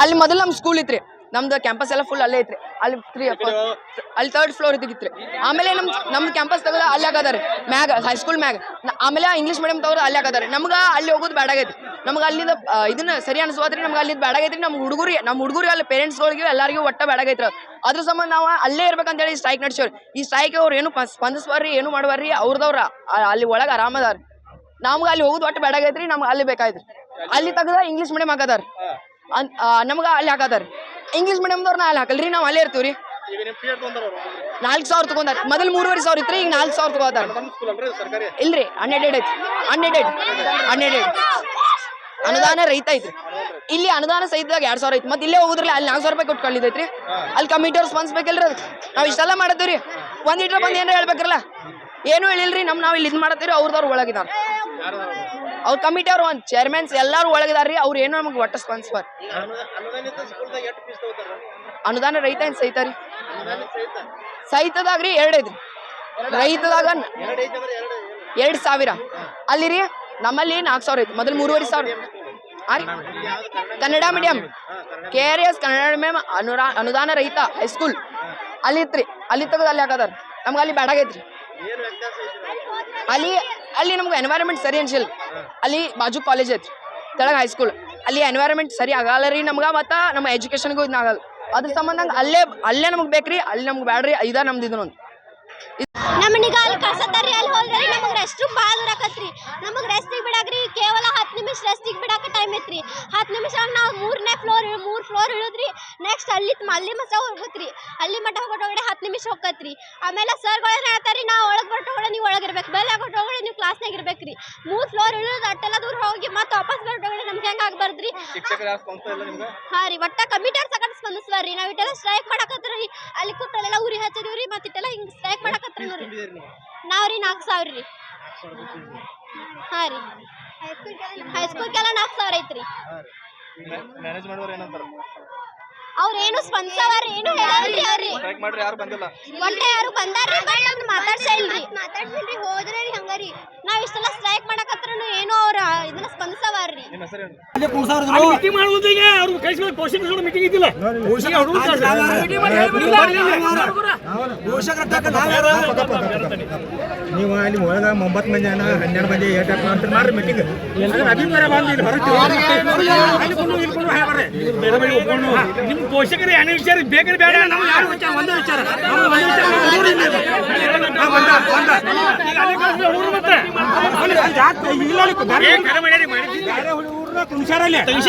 ಅಲ್ಲಿ ಮೊದಲು ನಮ್ಮ ಸ್ಕೂಲ್ ಇತ್ರಿ. ನಮ್ದು ಕ್ಯಾಂಪಸ್ ಎಲ್ಲ ಫುಲ್ ಅಲ್ಲೇ ಐತ್ರಿ. ಅಲ್ಲಿ ತ್ರೀ ಅಲ್ಲಿ ತರ್ಡ್ ಫ್ಲೋರ್ ಇದ್ದಿತ್ರಿ ಆಮೇಲೆ ನಮ್ ನಮ್ದು ಕ್ಯಾಂಪಸ್ ತಗೋದ ಅಲ್ಲಿ ಹಾಕದಾರೆ ಮ್ಯಾಗ ಹೈಸ್ಕೂಲ್ ಮ್ಯಾಗ. ಆಮೇಲೆ ಇಂಗ್ಲೀಷ್ ಮೀಡಿಯಂ ತಗೋದು ಅಲ್ಲಿ ಹಾಕದಾರೆ ನಮ್ಗೆ ಅಲ್ಲಿ ಹೋಗೋದು ಬೇಡಾಗೈತಿ ನಮ್ಗೆ ಅಲ್ಲಿಂದ ಇದನ್ನ ಸರಿ ಅನ್ಸೋದ್ರಿ ನಮ್ಗೆ ಅಲ್ಲಿಂದ ಬೇಡಾಗೈತ್ರಿ ನಮ್ಮ ಹುಡುಗರು ನಮ್ಮ ಹುಡುಗರು ಅಲ್ಲಿ ಪೇರೆಂಟ್ಸ್ಗಳಿಗೆ ಎಲ್ಲರಿಗೂ ಒಟ್ಟ ಬೇಡಾಗೈತ್ರ ಅದ್ರ ಸಂಬಂಧ ನಾವು ಅಲ್ಲೇ ಇರ್ಬೇಕಂತೇಳಿ ಸ್ಟ್ರೈಕ್ ನಡೆಸೋರಿ ಈ ಸ್ಟ್ರೈಕ್ ಅವ್ರು ಏನು ಸ್ಪಂದಿಸ್ಬಾರ್ರಿ ಏನು ಮಾಡ್ಬಾರ್ರಿ ಅವ್ರದವ್ರ ಅಲ್ಲಿ ಒಳಗೆ ಆರಾಮದಾರ ನಮ್ಗೆ ಅಲ್ಲಿ ಹೋಗೋದು ಒಟ್ಟು ಬೇಡಾಗೈತ್ರಿ ನಮ್ಗೆ ಅಲ್ಲಿ ಬೇಕಾಯ್ತು ಅಲ್ಲಿ ತೆಗ್ದ ಇಂಗ್ಲೀಷ್ ಮೀಡಿಯಂ ಹಾಕದಾರ ನಮ್ಗೆ ಅಲ್ಲಿ ಹಾಕದಾರ ಇಂಗ್ಲೀಷ್ ಮೀಡಿಯಮ್ದವ್ರನ್ನ ಅಲ್ಲಿ ಹಾಕಲ್ರಿ ನಾವು ಅಲ್ಲೇ ಇರ್ತೀವ್ರಿ. ನಾಲ್ಕು ಸಾವಿರ ತಗೊಂಡಾರ. ಮೊದಲು ಮೂರುವರೆ ಸಾವಿರ ಇತ್ತು ಈಗ ನಾಲ್ಕು ಸಾವಿರ ತಗೋತಾರ. ಇಲ್ರಿ ಅನ್ಎಡೆಡ್ ಐತಿ ಅನ್ಎಡೆಡ್ ಅನ್ಎಡೆಡ್ ಅನುದಾನ ರೈತ ಐತ್ರಿ. ಇಲ್ಲಿ ಅನುದಾನ ಸಹಿತದಾಗ ಎರಡು ಸಾವಿರ ಐತಿ. ಮತ್ತೆ ಇಲ್ಲೇ ಹೋಗುದ್ರಲ್ಲ ಅಲ್ಲಿ ನಾಲ್ಕು ಸಾವಿರ ರೂಪಾಯಿ ಕೊಟ್ಟು ಅಲ್ಲಿ ಕಮಿಟಿ ಅವ್ರು ಸ್ಪಾನ್ಸ್ ಬೇಕಿಲ್ರಿ ಅದಕ್ಕೆ ನಾವು ಇಷ್ಟೆಲ್ಲ ಮಾಡತ್ತೀವ್ರಿ. ಒಂದ್ ಇಟ್ರ ಬಂದು ಏನಾರ ಹೇಳ್ಬೇಕ್ರಲ್ಲ. ಏನು ಹೇಳಿಲ್ರಿ ನಮ್ ನಾವು ಇಲ್ಲಿ ಇದು ಮಾಡತ್ತೀರಿ ಅವ್ರದವ್ರು ಒಳಗಿದಾರ. ಅವ್ರ ಕಮಿಟಿ ಅವ್ರು ಒಂದು ಚೇರ್ಮನ್ಸ್ ಎಲ್ಲಾರು ಒಳಗಿದಾರ್ರಿ, ಅವ್ರು ಏನೋ ನಮಗೆ ಒಟ್ಟ ಸ್ಪಾನ್ಸರ್ ಅನುದಾನ ರೈತ ಏನ್ ಸಹಿತ ರೀ? ಸಹಿತದಾಗ್ರಿ ಎರಡ್ ಐತ್ರಿ. ರೈತದಾಗ ಎರಡ್ ಸಾವಿರ. ಅಲ್ಲಿ ರೀ, ನಮ್ಮಲ್ಲಿ ನಾಲ್ಕು ಸಾವಿರ ಐತಿ ಮೊದಲು ಮೂರುವರೆ ಸಾವಿರ. ರೀ? Kannada medium K R S Kannada medium ಅನುರಾ, ಅನುದಾನ ರಹಿತ ಹೈಸ್ಕೂಲ್ ಅಲ್ಲಿ ಇತ್ರಿ. ಅಲ್ಲಿ ತೆಗೆದು ಅಲ್ಲಿ ಹಾಕದಾರ. ನಮ್ಗೆ ಅಲ್ಲಿ ಬೇಡಾಗೈತ್ರಿ ಅಲ್ಲಿ ಅಲ್ಲಿ ನಮ್ಗೆ ಎನ್ವೈರನ್ಮೆಂಟ್ ಸರಿ ಅನ್ಸಿಲ್ಲ. ಅಲ್ಲಿ ಬಾಜು ಕಾಲೇಜ್ ಐತಿ ತೆಳಗ ಹೈಸ್ಕೂಲ್ ಅಲ್ಲಿ ಎನ್ವೈರನ್ಮೆಂಟ್ ಸರಿ ಆಗಲ್ಲ ರೀ ನಮ್ಗೆ ಮತ್ತು ನಮ್ಮ ಎಜುಕೇಶನ್ಗೂ ಇದನ್ನ ಆಗಲ್ಲ. ಅದ್ರ ಸಂಬಂಧ ಅಲ್ಲೇ ಅಲ್ಲೇ ನಮ್ಗೆ ಬೇಕ್ರಿ, ಅಲ್ಲಿ ನಮ್ಗೆ ಬ್ಯಾಡ್ರಿ, ಐದ ನಮ್ದು ಇದನ್ನೊಂದು ನಮ್ಮನೀಗ ಅಲ್ಲಿ ಕಳ್ಸತ್ತಾರ್ರಿ, ಅಲ್ಲಿ ಹೋದ್ರೆ ನಮಗೆ ರೆಸ್ಟ್ ರೂಮ್ ಭಾಳ ದೂರ ರೆಸ್ಟಿಗೆ ಬಿಡಾಕ್ರಿ ಕೇವಲ ಹತ್ತು ನಿಮಿಷ ರೆಸ್ಟಿಗೆ ಬಿಡಕ್ಕೆ ಟೈಮ್ ಐತ್ರಿ. ಹತ್ತು ನಿಮಿಷ ನಾವು ಮೂರನೇ ಫ್ಲೋರ್ ಮೂರು ಫ್ಲೋರ್ ಇಳಿದ್ರಿ. ನೆಕ್ಸ್ಟ್ ಅಲ್ಲಿ ಅಲ್ಲಿ ಮಸ ಹೋಗ್ಬೇಕ್ರಿ. ಅಲ್ಲಿ ಮಠ ಹೊರಗಡೆ ಹತ್ತು ನಿಮಿಷ ಹೋಗತ್ರಿ ಆಮೇಲೆ ಸರ್ಗಳು ಹೇಳ್ತಾರೆ ಹೇಳ್ತಾರೆ ನಾವು ಒಳಗೆ ಬರ್ತೊಗಡೆ ನೀವು ಒಳಗಿರ್ಬೇಕು ಬೆಲ್ಲ ಕೊಟ್ಟೊಗಡೆ ನೀವು ಕ್ಲಾಸ್ನಾಗ ರೀ ಮೂರು ಫ್ಲೋರ್ ಇಳಿದು ಅಟ್ಟೆಲ್ಲ ದೂರ ಹೋಗಿ ಮತ್ತೆ ವಾಪಸ್ ಬರ್ತೊಗಡೆ ನಮ್ಗೆ ಹೆಂಗೆ ಆಗ್ಬಾರ್ದ್ರಿ? ಹಾಂ ರೀ ಒಟ್ಟ ಕಮಿಟಿಯವ್ರು ಸಕಟ್ ಸ್ಪಂದಿಸ್ವಾರ್ರಿ ನಾವು ಇಟ್ಟೆಲ್ಲ ಸ್ಟ್ರೈಕ್ ಮಾಡಕತ್ರಿ. ಅಲ್ಲಿ ಕೂತಲ್ಲೆಲ್ಲ ಉರಿ ರೀ ಮತ್ತೆ ಇಟ್ಟೆಲ್ಲ ಹಿಂಗೆ ಸ್ಟ್ರೈಕ್ ಮಾಡಕತ್ರಿ ನೋಡ್ರಿ ನಾವು? ರೀ ನಾಲ್ಕು ಸಾವಿರ ರೀ. ಹಾಂ ರೀ. ಹೈಸ್ಕೂಲ್ಗೆಲ್ಲ ನಾಲ್ಕು ಸಾವಿರ ಐತ್ರಿ. ಮ್ಯಾನೇಜ್ ಮಾಡೋರು ಏನಂತಾರ? ಅವ್ರ ಏನು ಸ್ಪಂದಿಸವಾರ ಏನು ಹೇಳಲ್ರಿ ಅವ್ರಿ ಸ್ಟ್ರೈಕ್ ಮಾಡ್ರಿ ಯಾರು ಬಂದಿಲ್ಲ. ಒಟ್ಟೆ ಯಾರು ಬಂದಾರ್ರಿ ಬಟ್ ನಮ್ದು ಮಾತಾಡ್ಸೇ ಇಲ್ರಿ. ಮಾತಾಡ್ಸಿಲ್ರಿ ಹೋದ್ರೆ ರೀ ಹಂಗಾರಿ ನಾವ್ ಇಷ್ಟೆಲ್ಲ ಸ್ಟ್ರೈಕ್ ಮಾಡಕತ್ರನು ಏನೋ ಅವ್ರ ಇದನ್ನ ಸ್ಪಂದಿಸವಾರ್ರಿ ನಿಮ್ಮ ಹೆಸರೇನು ಮೀಟಿಂಗ್ ಮಾಡುವುದು ಈಗ ಅವ್ರು ಕಳಿಸ್ಬೇಕು ಪೋಷಕರ ಮೀಟಿಂಗ್ ಇದ್ದಿಲ್ಲ. ನೀವು ಅಲ್ಲಿ ಒಳಗ ಒಂಬತ್ತು ಮಂದಿ ಅನ್ನ ಹನ್ನೆರಡು ಮಂದಿ ಏಟ್ ಮಾಡ್ರಿ ಮೀಟಿಂಗ್ ಅಭಿಪ್ರಾಯ ನಿಮ್ಮ ಪೋಷಕರು ಏನೇ ವಿಚಾರ ಬೇಕಾದ್ರೆ ಬೇಡ. ನಮ್ಗೆ ಯಾರು ವಿಚಾರ. ಒಂದೇ ವಿಚಾರ. ನಮ್ಗೆ ಒಂದೇ ವಿಚಾರ ಹುಡುಗ್ರು ಇಲ್ಲಿ. ಈಗ